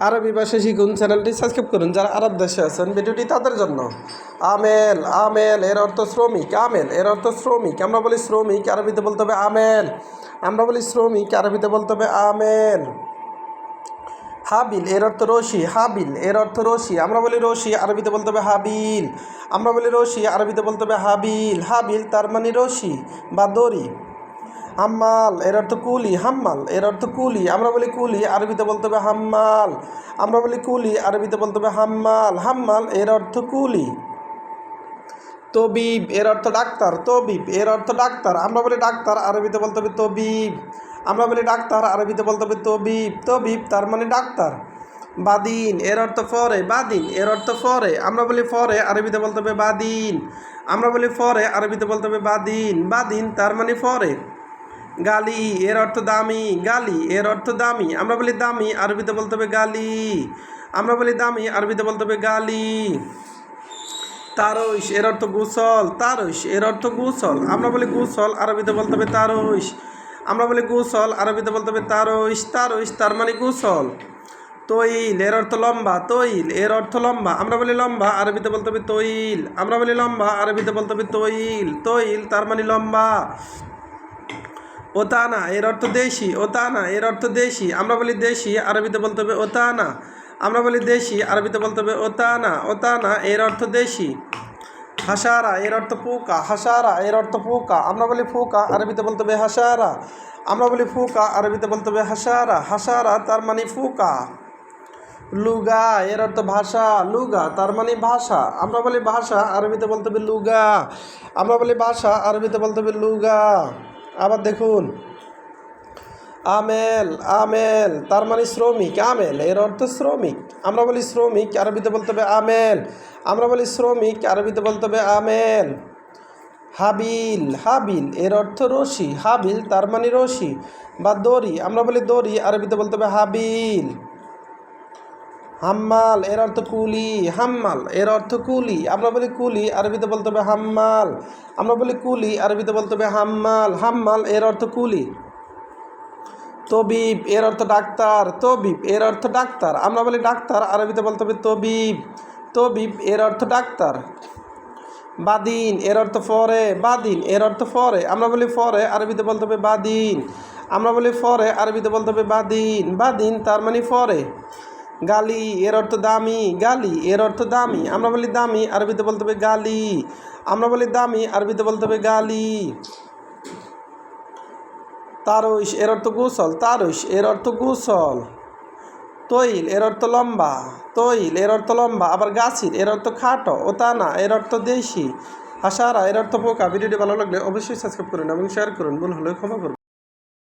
আরবি ভাষা শিখুন, চ্যানেলটি সাবস্ক্রাইব করুন। যারা আরব দেশে আছেন, ভিডিওটি তাদের জন্য। আমেল আমেল, এর অর্থ শ্রমিক, আমেল, এর অর্থ শ্রমিক। আমরা বলি শ্রমিক, আরবিতে বলতে হবে আমেল। আমরা বলি শ্রমিক, আরবিতে বলতে হবে আমেল। হাবিল, এর অর্থ রশি, হাবিল, এর অর্থ রশি। আমরা বলি রশি, আরবিতে বলতে হবে হাবিল। আমরা বলি রশি, আরবিতে বলতে হবে হাবিল। হাবিল তার মানে রশি বা দড়ি। হাম্মাল, এর অর্থ কুলি, হাম্মাল, এর অর্থ কুলি। আমরা বলি কুলি, আরবিতে বলতে হবে হাম্মাল। আমরা বলি কুলি, আরবিতে বলতে হবে হাম্মাল। হাম্মাল, এর অর্থ কুলি। তবিব, এর অর্থ ডাক্তার, তবিব, এর অর্থ ডাক্তার। আমরা বলি ডাক্তার, আরবিতে বলতে হবে তবিব। আমরা বলি ডাক্তার, আরবিতে বলতে হবে তবিব। তবিব, তার মানে ডাক্তার। বাদিন, এর অর্থ ফরে, বাদিন, এর অর্থ ফরে। আমরা বলি ফরে, আরবিতে বলতে হবে বাদিন। আমরা বলি ফরে, আরবিতে বলতে হবে বাদিন। বাদিন, তার মানে ফরে। গালি, এর অর্থ দামি, গালি, এর অর্থ দামি। আমরা বলি দামি, আরবিতে বলতে হবে গালি। আমরা বলি দামি, আরবিতে বলতে হবে গালি। তারইশ, এর অর্থ গুসল, তারইশ, এর অর্থ গুসল। আমরা বলি গুসল, আরবিতে বলতে হবে তারইশ। আমরা বলি গুসল, আরবিতে বলতে হবে তারইশ তারইশ, তার মানে গুসল। তৈল, এর অর্থ লম্বা, তৈল, এর অর্থ লম্বা। আমরা বলি লম্বা, আরবিতে বলতে হবে তৈল। আমরা বলি লম্বা, আরবিতে বলতে হবে তৈল। তৈল, তার মানে লম্বা। ওতানা, এর অর্থ দেশি, ওতানা, এর অর্থ দেশি। আমরা বলি দেশি, আরবিতে বলতে হবে ওতানা। আমরা বলি দেশি, আরবিতে বলতে হবে ওতানা। ওতানা, এর অর্থ দেশি। হাসারা, এর অর্থ ফুকা হাসারা, এর অর্থ ফুকা আমরা বলি ফুকা আরবিতে বলতে হবে হাসারা। আমরা বলি ফুকা আরবিতে বলতে হবে হাসারা। হাসারা, তার মানে ফুকা লুগা, এর অর্থ ভাষা। লুগা, তার মানে ভাষা। আমরা বলি ভাষা, আরবিতে বলতে হবে লুগা। আমরা বলি ভাষা, আরবিতে বলতে হবে লুগা। আবার দেখুন। আমেল আমেল, তার মানে শ্রমিক, আমেল, এর অর্থ শ্রমিক। আমরা বলি শ্রমিক, আরবিতে বলতে হবে আমেল। আমরা বলি শ্রমিক, আরবিতে বলতে হবে আমেল। হাবিল হাবিল, এর অর্থ রশি। হাবিল, তার মানে রশি বা দড়ি। আমরা বলি দড়ি, আরবিতে বলতে হবে হাবিল। হাম্মাল, এর অর্থ কুলি, হাম্মাল, এর অর্থ কুলি। আমরা বলি কুলি, আরবিতে বলতে হবে হাম্মাল। আমরা বলি কুলি, আরবিতে বলতে হবে হাম্মাল। হাম্মাল, এর অর্থ কুলি। তবিব, এর অর্থ ডাক্তার। তবিব, এর অর্থ ডাক্তার। আমরা বলি ডাক্তার, আরবিতে বলতে হবে তবিব। তবিব, এর অর্থ ডাক্তার। বাদিন, এর অর্থ ফরে। বাদিন, এর অর্থ ফরে। আমরা বলি ফরে, আরবিতে বলতে হবে বাদিন। আমরা বলি ফরে, আরবিতে বলতে হবে বাদিন। বাদিন, তার মানে ফরে। গালি, এর অর্থ দামি, গালি, এর অর্থ দামি। আমরা বলি দামি, আরবিতে বলতে হবে গালি। আমরা বলি দামি, আরবিতে বলতে হবে গালি। তারইশ এর অর্থ গুসল তারইশ এর অর্থ গুসল। তৈল, এর অর্থ লম্বা, তৈল, এর অর্থ লম্বা। আবার গাছির, এর অর্থ খাটো, ওতানা, এর অর্থ দেশি। হাসারা, এর অর্থ পোকা। ভিডিওটি ভালো লাগলে অবশ্যই সাবস্ক্রাইব করুন এবং শেয়ার করুন। ভুল হলে ক্ষমা করুন।